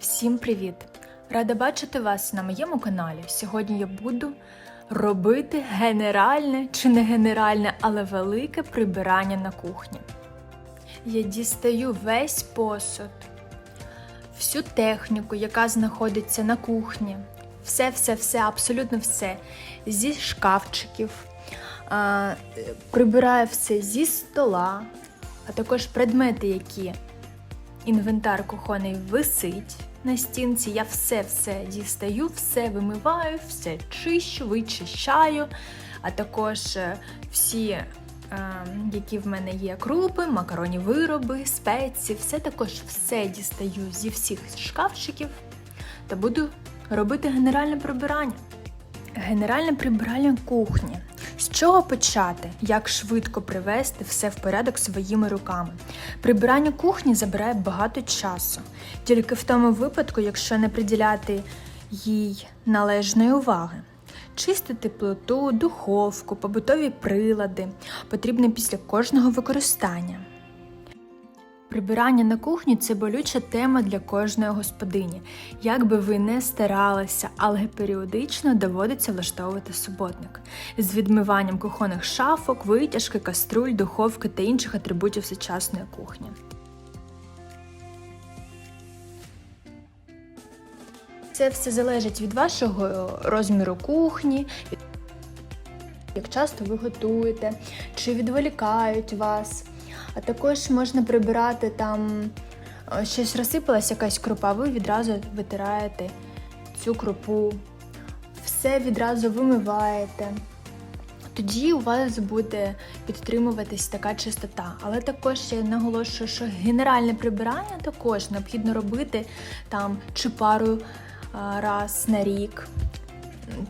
Всім привіт! Рада бачити вас на моєму каналі. Сьогодні я буду робити генеральне чи не генеральне, але велике прибирання на кухні. Я дістаю весь посуд, всю техніку, яка знаходиться на кухні. Все, все, все, абсолютно все. Зі шкафчиків, прибираю все зі стола, а також предмети, які інвентар кухонний висить на стінці. Я все-все дістаю, все вимиваю, все чищу, вичищаю, а також е, всі, е, які в мене є крупи, макаронні вироби, спеції, все також все дістаю зі всіх шкафчиків та буду робити генеральне прибирання. Генеральне прибирання кухні. З чого почати? Як швидко привести все в порядок своїми руками? Прибирання кухні забирає багато часу, тільки в тому випадку, якщо не приділяти їй належної уваги. Чистити плиту, духовку, побутові прилади потрібно після кожного використання. Прибирання на кухні це болюча тема для кожної господині. Як би ви не старалися, але періодично доводиться влаштовувати суботник з відмиванням кухонних шафок, витяжки, каструль, духовки та інших атрибутів сучасної кухні. Це все залежить від вашого розміру кухні, як часто ви готуєте, чи відволікають вас. А також можна прибирати там е, щось розсипалась, якась крупа, ви відразу витираєте цю крупу, все відразу вимиваєте. Тоді у вас буде підтримуватись така чистота. Але також я наголошую, що генеральне прибирання також необхідно робити там чи пару раз на рік,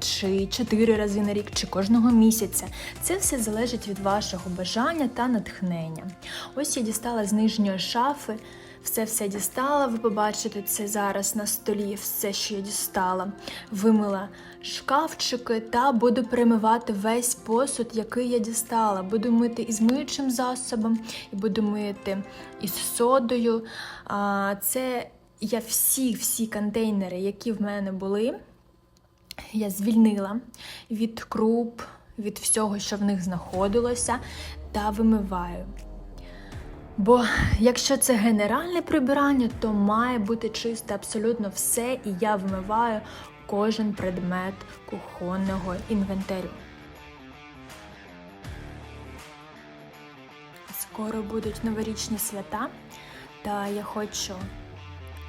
чи чотири рази на рік, чи кожного місяця. Це все залежить від вашого бажання та натхнення. Ось я дістала з нижньої шафи. Все все дістала, ви побачите це зараз на столі, все, що я дістала. Вимила шкафчики та буду перемивати весь посуд, який я дістала. Буду мити із миючим засобом, і буду мити із содою. Це я всі-всі контейнери, які в мене були, я звільнила від круп, від всього, що в них знаходилося, та вимиваю. Бо якщо це генеральне прибирання, то має бути чисто абсолютно все, і я вимиваю кожен предмет кухонного інвентарю. Скоро будуть новорічні свята, та я хочу,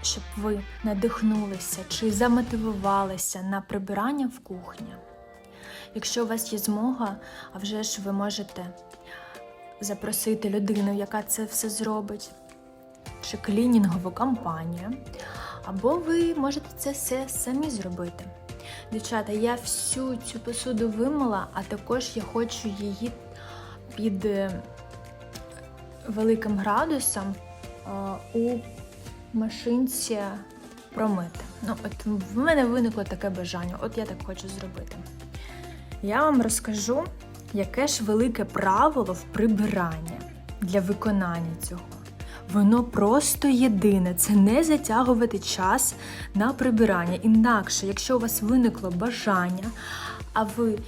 щоб ви надихнулися чи замотивувалися на прибирання в кухні. Якщо у вас є змога, а вже ж ви можете запросити людину, яка це все зробить, чи клінінгову компанію, або ви можете це все самі зробити. Дівчата, я всю цю посуду вимила, а також я хочу її під е, великим градусом е, у машинці промити. Ну, от в мене виникло таке бажання, от я так хочу зробити. Я вам розкажу, яке ж велике правило в прибиранні для виконання цього. Воно просто єдине, це не затягувати час на прибирання. Інакше, якщо у вас виникло бажання, а ви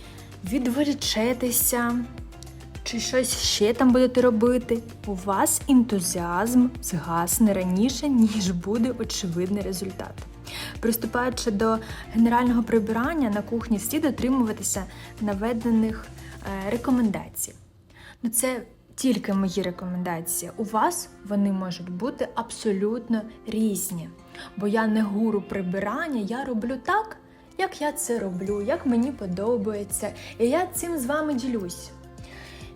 відволічетеся, чи щось ще там будете робити, у вас ентузіазм згасне раніше, ніж буде очевидний результат. Приступаючи до генерального прибирання на кухні, слід дотримуватися наведених е, рекомендацій. Ну, це тільки мої рекомендації. У вас вони можуть бути абсолютно різні. Бо я не гуру прибирання, я роблю так, як я це роблю, як мені подобається, і я цим з вами ділюсь.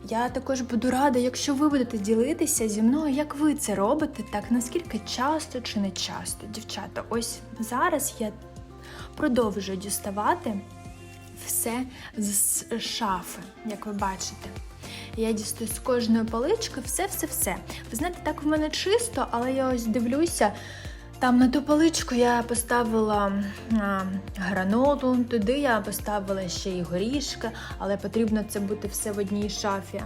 Я також буду рада, якщо ви будете ділитися зі мною, як ви це робите, так наскільки часто чи не часто, дівчата. Ось зараз я продовжую діставати все з шафи, як ви бачите. Я дістаю з кожної полички все-все-все. Ви знаєте, так в мене чисто, але я ось дивлюся. Там на ту поличку я поставила а, гранолу, туди я поставила ще й горішки, але потрібно це бути все в одній шафі.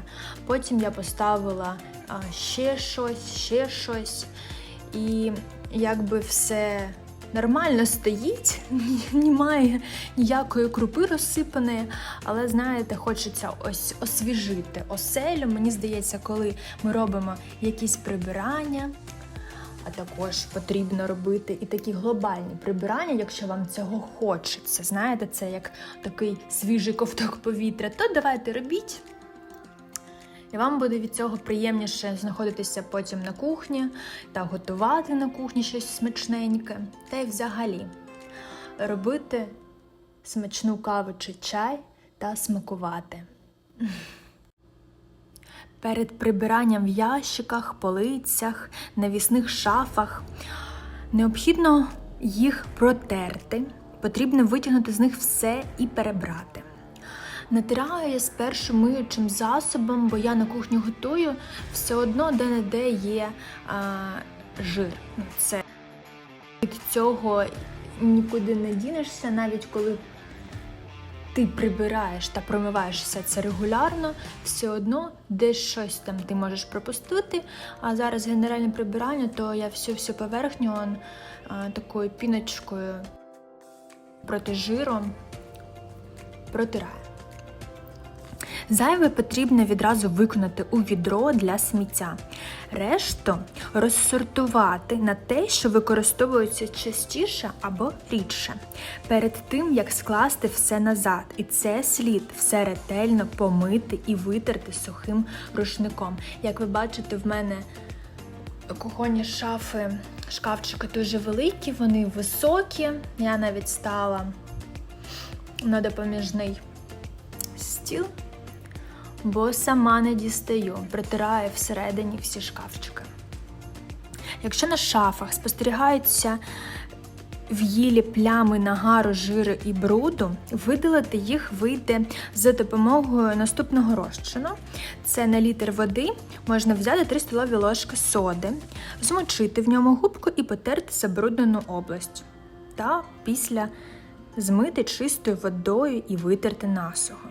Потім я поставила а, ще щось, ще щось. І якби все нормально стоїть, немає ніякої крупи розсипаної, але знаєте, хочеться ось освіжити оселю. Мені здається, коли ми робимо якісь прибирання. А також потрібно робити і такі глобальні прибирання, якщо вам цього хочеться. Знаєте, це як такий свіжий ковток повітря, то давайте робіть. І вам буде від цього приємніше знаходитися потім на кухні та готувати на кухні щось смачненьке. Та й взагалі робити смачну каву чи чай та смакувати. Перед прибиранням в ящиках, полицях, навісних шафах необхідно їх протерти. Потрібно витягнути з них все і перебрати. Натираю я спершу миючим засобом, бо я на кухні готую, все одно де-не-де є а, жир. Ну, Це від цього нікуди не дінешся, навіть коли ти прибираєш та промиваєш все це регулярно, все одно десь щось там ти можеш пропустити. А зараз генеральне прибирання, то я всю всю поверхню он, а, такою піночкою проти жиру протираю. Зайве потрібно відразу виконати у відро для сміття. Решту розсортувати на те, що використовується частіше або рідше, перед тим як скласти все назад. І це слід все ретельно помити і витерти сухим рушником. Як ви бачите, в мене кухонні шафи, шкафчики дуже великі, вони високі. Я навіть стала на допоміжний стіл бо сама не дістаю, притираю всередині всі шкафчики. Якщо на шафах спостерігаються в'їлі плями нагару, жиру і бруду, видалити їх вийде за допомогою наступного розчину. Це на літр води можна взяти 3 столові ложки соди, змочити в ньому губку і потерти забруднену область. Та після змити чистою водою і витерти насухо.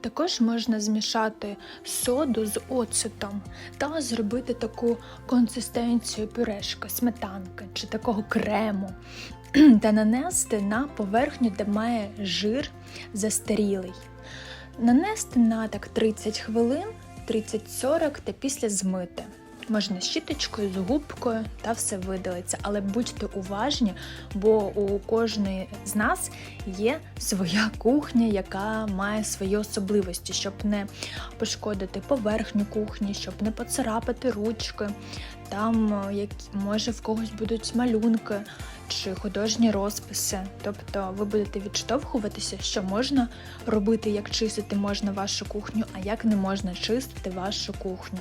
Також можна змішати соду з оцетом та зробити таку консистенцію пюрешки, сметанки чи такого крему, та нанести на поверхню, де має жир застарілий. Нанести на так 30 хвилин, 30-40 та після змити. Можна щіточкою, з губкою та все видалиться. Але будьте уважні, бо у кожної з нас є своя кухня, яка має свої особливості, щоб не пошкодити поверхню кухні, щоб не поцарапати ручки. Там як може в когось будуть малюнки чи художні розписи. Тобто ви будете відштовхуватися, що можна робити, як чистити можна вашу кухню, а як не можна чистити вашу кухню.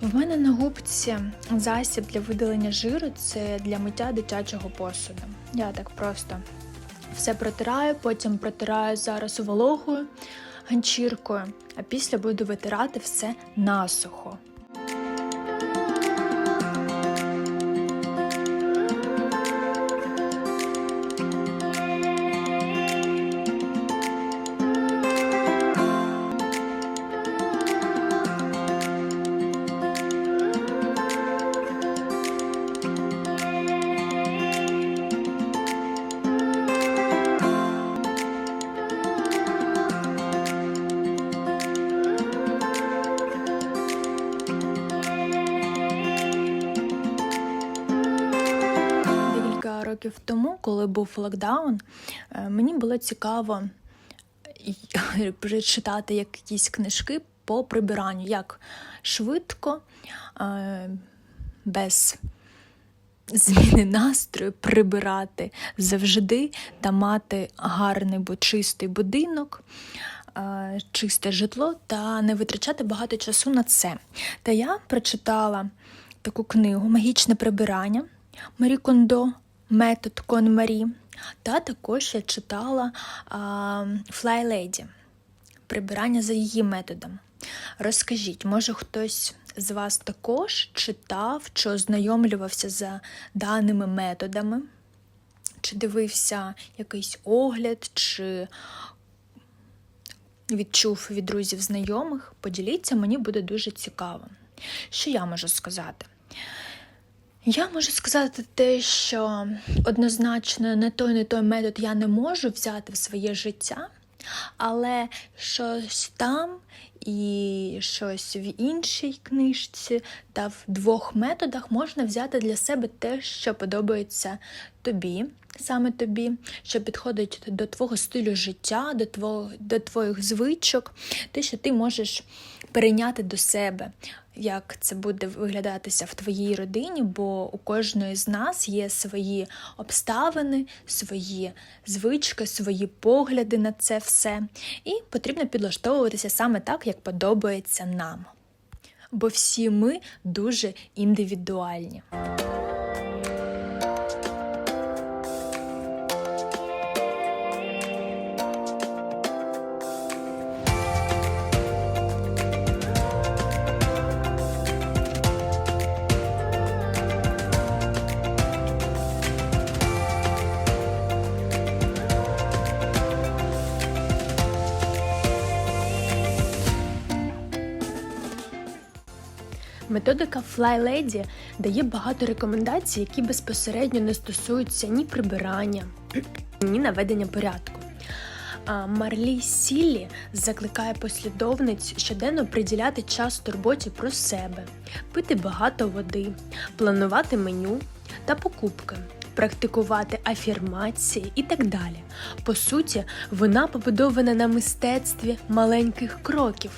В мене на губці засіб для видалення жиру це для миття дитячого посуду. Я так просто все протираю, потім протираю зараз вологою ганчіркою, а після буду витирати все насухо. Років тому, коли був локдаун, е, мені було цікаво прочитати якісь книжки по прибиранню, як швидко, е, без зміни настрою прибирати завжди та мати гарний бо чистий будинок. е, Чисте житло та не витрачати багато часу на це. Та я прочитала таку книгу Магічне прибирання Марі Кондо, метод Кон Марі. Та також я читала Fly Lady прибирання за її методом. Розкажіть, може хтось з вас також читав чи ознайомлювався за даними методами? Чи дивився якийсь огляд, чи відчув від друзів знайомих? Поділіться, мені буде дуже цікаво. Що я можу сказати? Я можу сказати те, що однозначно не той, не той метод я не можу взяти в своє життя, але щось там і щось в іншій книжці та в двох методах можна взяти для себе те, що подобається тобі, саме тобі, що підходить до твого стилю життя, до твого, до твоїх звичок, те, що ти можеш перейняти до себе. Як це буде виглядатися в твоїй родині, бо у кожної з нас є свої обставини, свої звички, свої погляди на це все, і потрібно підлаштовуватися саме так, як подобається нам. Бо всі ми дуже індивідуальні. Методика Fly Lady дає багато рекомендацій, які безпосередньо не стосуються ні прибирання, ні наведення порядку. А Марлі Сіллі закликає послідовниць щоденно приділяти час турботі про себе, пити багато води, планувати меню та покупки, практикувати афірмації і так далі. По суті, вона побудована на мистецтві маленьких кроків.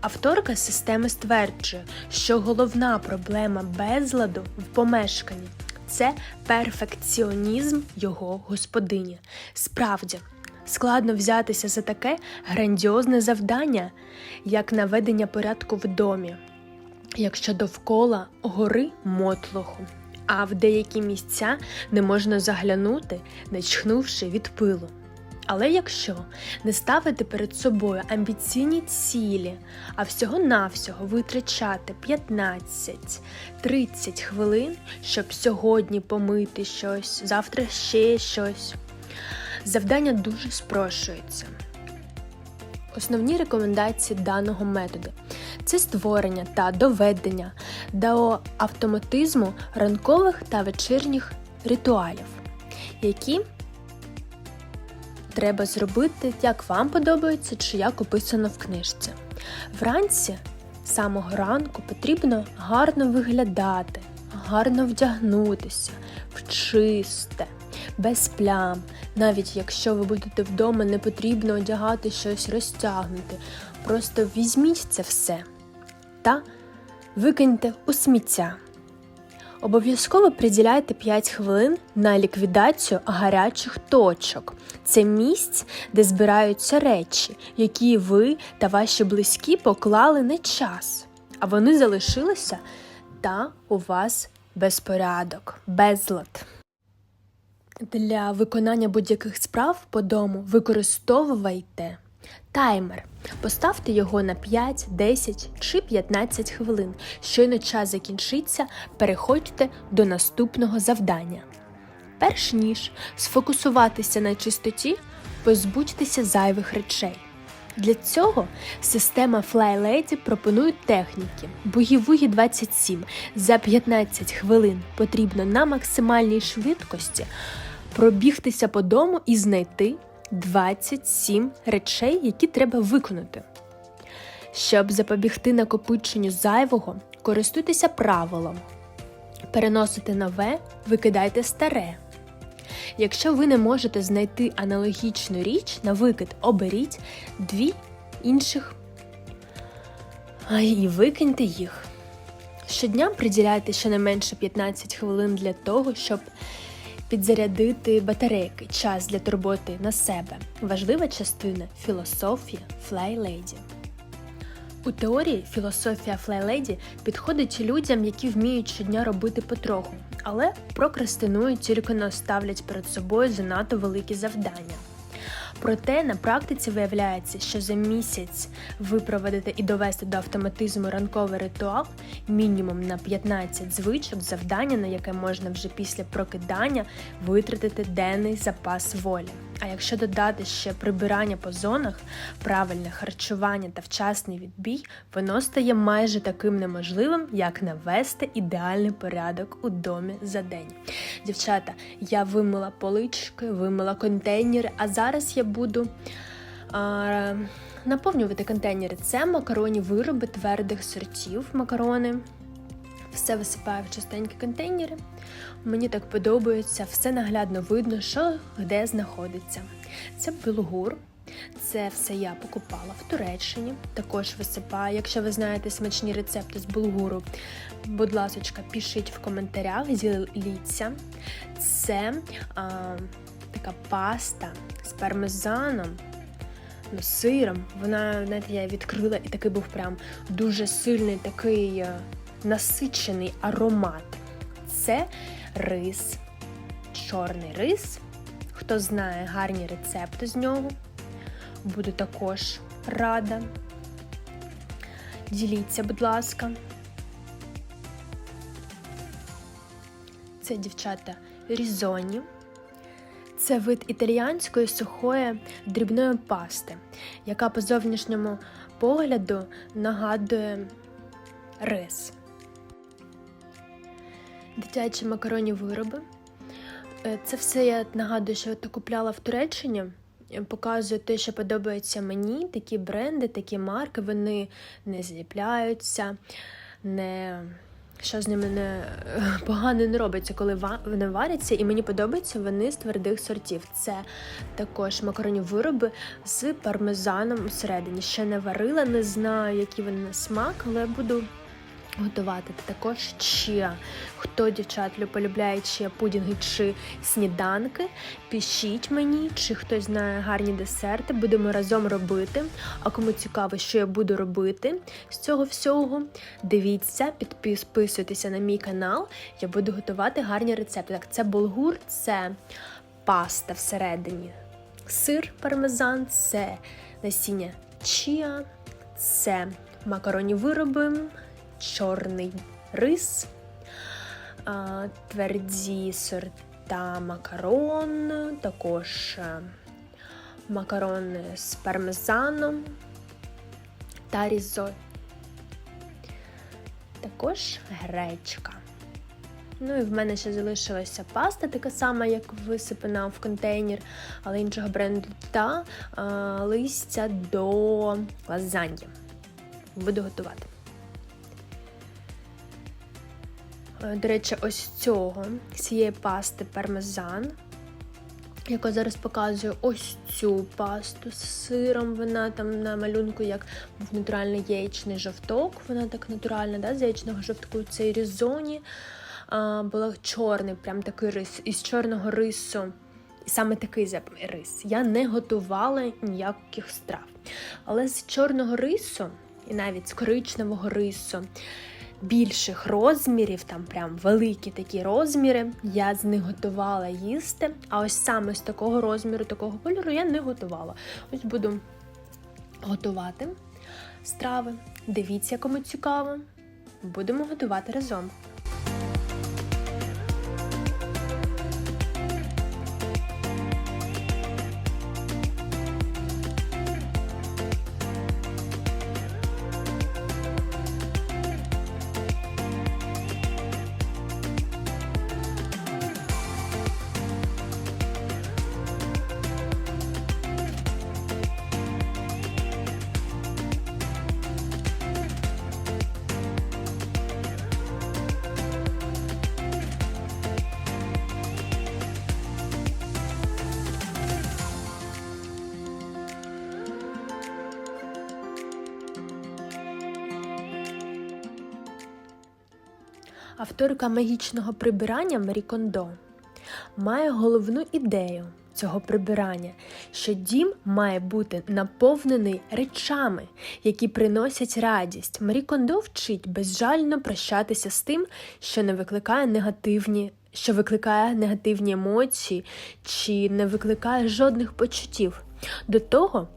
Авторка системи стверджує, що головна проблема безладу в помешканні це перфекціонізм його господині. Справді, складно взятися за таке грандіозне завдання, як наведення порядку в домі, якщо довкола гори мотлоху, а в деякі місця не можна заглянути, не чхнувши від пилу. Але якщо не ставити перед собою амбіційні цілі, а всього-навсього витрачати 15-30 хвилин, щоб сьогодні помити щось, завтра ще щось, завдання дуже спрощується. Основні рекомендації даного методу це створення та доведення до автоматизму ранкових та вечірніх ритуалів, які треба зробити, як вам подобається чи як описано в книжці. Вранці, з самого ранку, потрібно гарно виглядати, гарно вдягнутися, в чисте, без плям. Навіть якщо ви будете вдома, не потрібно одягати щось розтягнути. Просто візьміть це все та викиньте у сміття. Обов'язково приділяйте 5 хвилин на ліквідацію гарячих точок. Це місць, де збираються речі, які ви та ваші близькі поклали не час, а вони залишилися та у вас безпорядок, безлад. Для виконання будь-яких справ по дому використовуйте таймер. Поставте його на 5, 10 чи 15 хвилин. Щойно час закінчиться, переходьте до наступного завдання. Перш ніж сфокусуватися на чистоті, позбудьтеся зайвих речей. Для цього система Fly Lady пропонує техніки. Бугі-вугі 27 за 15 хвилин потрібно на максимальній швидкості пробігтися по дому і знайти 27 речей, які треба виконати. Щоб запобігти накопиченню зайвого, користуйтеся правилом. Переносите нове, викидайте старе. Якщо ви не можете знайти аналогічну річ на викид, оберіть дві інших і викиньте їх. Щодня приділяйте щонайменше 15 хвилин для того, щоб підзарядити батарейки, час для турботи на себе. Важлива частина філософія флайледі. У теорії філософія флайледі підходить людям, які вміють щодня робити потроху, але прокрастинують тільки не ставлять перед собою занадто великі завдання. Проте на практиці виявляється, що за місяць випроводити і довести до автоматизму ранковий ритуал мінімум на 15 звичок, завдання, на яке можна вже після прокидання витратити денний запас волі. А якщо додати ще прибирання по зонах, правильне харчування та вчасний відбій, воно стає майже таким неможливим, як навести ідеальний порядок у домі за день. Дівчата, я вимила полички, вимила контейнери, а зараз я буду а, наповнювати контейнери. Це макаронні вироби твердих сортів макарони. Все висипаю в чистенькі контейнери. Мені так подобається, все наглядно видно, що де знаходиться. Це булгур. Це все я покупала в Туреччині. Також висипаю. Якщо ви знаєте смачні рецепти з булгуру, будь ласка, пишіть в коментарях, діліться. Це а, така паста з пармезаном, ну, сиром. Вона, знаєте, я відкрила і такий був прям дуже сильний такий е, насичений аромат. Це рис, чорний рис. Хто знає гарні рецепти з нього, буду також рада. Діліться, будь ласка. Це дівчата різоні. Це вид італіянської сухої дрібної пасти, яка по зовнішньому погляду нагадує рис. Дитячі макаронні вироби. Е, Це все я нагадую, що я купляла в Туреччині. Е, Показую те, що подобається мені. Такі бренди, такі марки, вони не зліпляються, не що з ними не погано не робиться, коли вони варяться, і мені подобаються вони з твердих сортів. Це також макаронні вироби з пармезаном усередині. Ще не варила, не знаю, які вони на смак, але буду готувати. Також чия. Хто дівчат полюбляє чия пудінги чи сніданки, пишіть мені, чи хтось знає гарні десерти. Будемо разом робити. А кому цікаво, що я буду робити з цього всього, дивіться, підписуйтеся на мій канал. Я буду готувати гарні рецепти. Так, це булгур, це паста всередині, сир пармезан, це насіння чія, це макаронні вироби, чорний рис, тверді сорта макарон, також е, макарони з пармезаном та різо. Також гречка. Ну і в мене ще залишилася паста, така сама, як висипана в контейнер, але іншого бренду, та а, листя до лазаньї. Буду готувати. До речі, ось цього, цієї пасти пармезан, яку зараз показую ось цю пасту з сиром. Вона там на малюнку, як натуральний яєчний жовток. Вона так натуральна, да, з яєчного жовтку. Цей різоні а, була чорний, прям такий рис із чорного рису. І саме такий рис. Я не готувала ніяких страв. Але з чорного рису, і навіть з коричневого рису, більших розмірів, там прям великі такі розміри, я з них готувала їсти. А ось саме з такого розміру, такого кольору я не готувала. Ось буду готувати страви. Дивіться, кому цікаво. Будемо готувати разом. Авторка магічного прибирання Марі Кондо має головну ідею цього прибирання, що дім має бути наповнений речами, які приносять радість. Марі Кондо вчить безжально прощатися з тим, що не викликає негативні. Що викликає негативні емоції чи не викликає жодних почуттів. До того,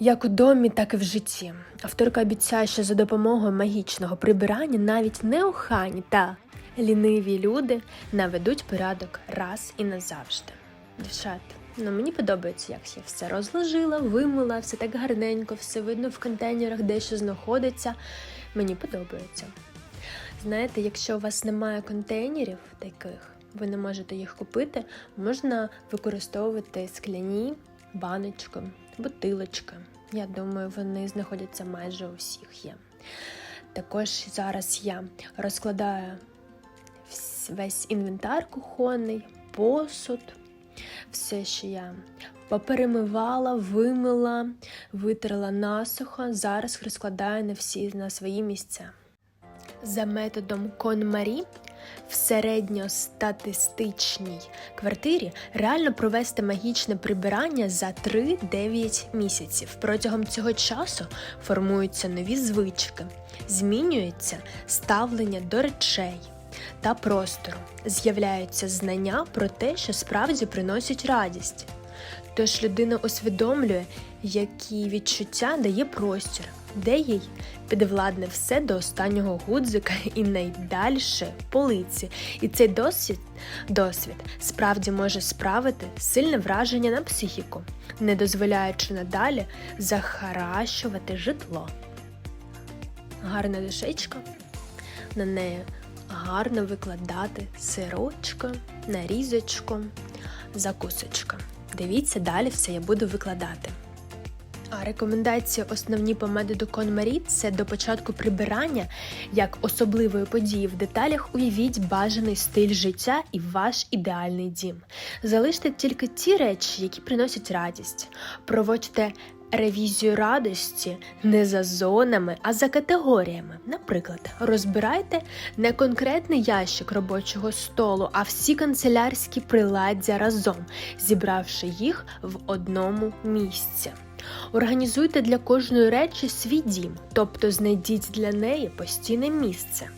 як у домі, так і в житті. Авторка обіцяє, що за допомогою магічного прибирання навіть неохані та ліниві люди наведуть порядок раз і назавжди. Дівчата, ну мені подобається, як я все розложила, вимила, все так гарненько, все видно в контейнерах, де що знаходиться. Мені подобається. Знаєте, якщо у вас немає контейнерів таких, ви не можете їх купити, можна використовувати скляні баночки, бутилочки. Я думаю, вони знаходяться майже у всіх є. Також зараз я розкладаю весь інвентар кухонний, посуд, все, що я поперемивала, вимила, витерла насухо. Зараз розкладаю на всі на свої місця. За методом Конмарі в середньостатистичній квартирі реально провести магічне прибирання за 3-9 місяців. Протягом цього часу формуються нові звички, змінюється ставлення до речей та простору, з'являються знання про те, що справді приносять радість. Тож людина усвідомлює, які відчуття дає простір, де їй підвладне все до останнього гудзика і найдальше полиці. І цей досвід, досвід справді може справити сильне враження на психіку, не дозволяючи надалі захаращувати житло. Гарна душечка, на неї гарно викладати сирочка, нарізочку, закусочка. Дивіться, далі все я буду викладати. А рекомендації основні по методу KonMari – це до початку прибирання як особливої події в деталях уявіть бажаний стиль життя і ваш ідеальний дім. Залиште тільки ті речі, які приносять радість. Проводьте ревізію радості не за зонами, а за категоріями. Наприклад, розбирайте не конкретний ящик робочого столу, а всі канцелярські приладдя разом, зібравши їх в одному місці. Організуйте для кожної речі свій дім, тобто знайдіть для неї постійне місце.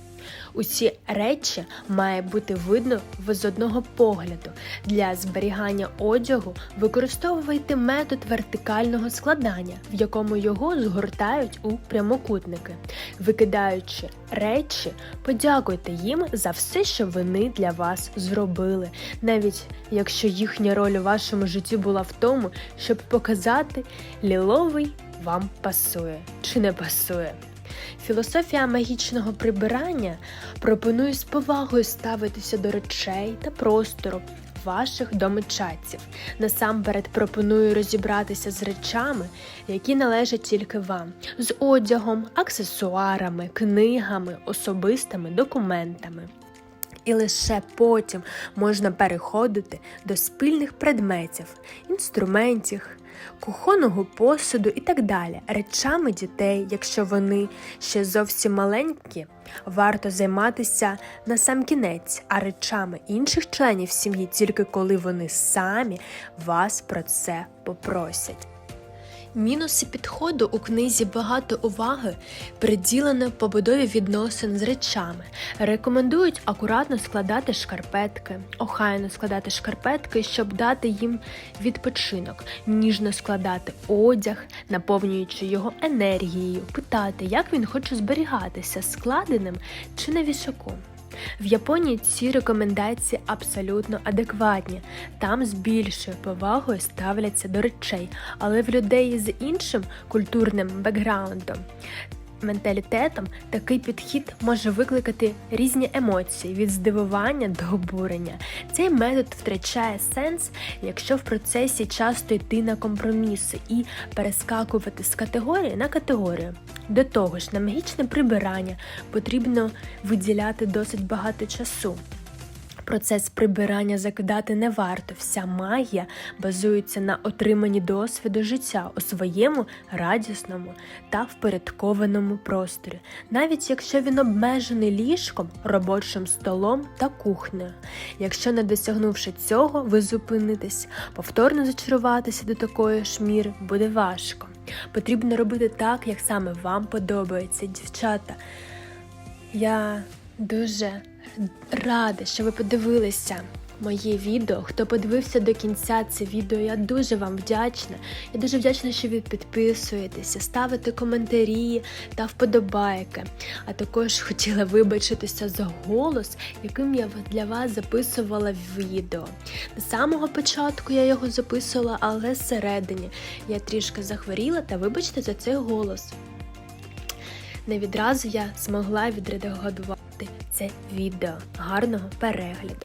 Усі речі має бути видно з одного погляду. Для зберігання одягу використовуйте метод вертикального складання, в якому його згортають у прямокутники. Викидаючи речі, подякуйте їм за все, що вони для вас зробили, навіть якщо їхня роль у вашому житті була в тому, щоб показати, ліловий вам пасує чи не пасує. Філософія магічного прибирання пропонує з повагою ставитися до речей та простору ваших домичадців. Насамперед пропоную розібратися з речами, які належать тільки вам, з одягом, аксесуарами, книгами, особистими документами. І лише потім можна переходити до спільних предметів, інструментів, кухонного посуду і так далі. Речами дітей, якщо вони ще зовсім маленькі, варто займатися на сам кінець, а речами інших членів сім'ї тільки коли вони самі вас про це попросять. Мінуси підходу у книзі багато уваги приділено побудові відносин з речами. Рекомендують акуратно складати шкарпетки, охайно складати шкарпетки, щоб дати їм відпочинок, ніжно складати одяг, наповнюючи його енергією, питати, як він хоче зберігатися, складеним чи на вішаку. В Японії ці рекомендації абсолютно адекватні. Там з більшою повагою ставляться до речей, але в людей з іншим культурним бекграундом. Менталітетом такий підхід може викликати різні емоції від здивування до обурення. Цей метод втрачає сенс, якщо в процесі часто йти на компроміси і перескакувати з категорії на категорію. До того ж, на магічне прибирання потрібно виділяти досить багато часу. Процес прибирання закидати не варто. Вся магія базується на отриманні досвіду життя у своєму радісному та впорядкованому просторі, навіть якщо він обмежений ліжком, робочим столом та кухнею. Якщо не досягнувши цього, ви зупинитесь, повторно зачаруватися до такої ж міри буде важко. Потрібно робити так, як саме вам подобається, дівчата. Я дуже рада, що ви подивилися моє відео, хто подивився до кінця це відео, я дуже вам вдячна. Я дуже вдячна, що ви підписуєтеся, ставите коментарі та вподобайки. А також хотіла вибачитися за голос, яким я для вас записувала відео. З самого початку я його записувала, але зсередині я трішки захворіла та вибачте за цей голос. Не відразу я змогла відредагувати це відео. Гарного перегляду!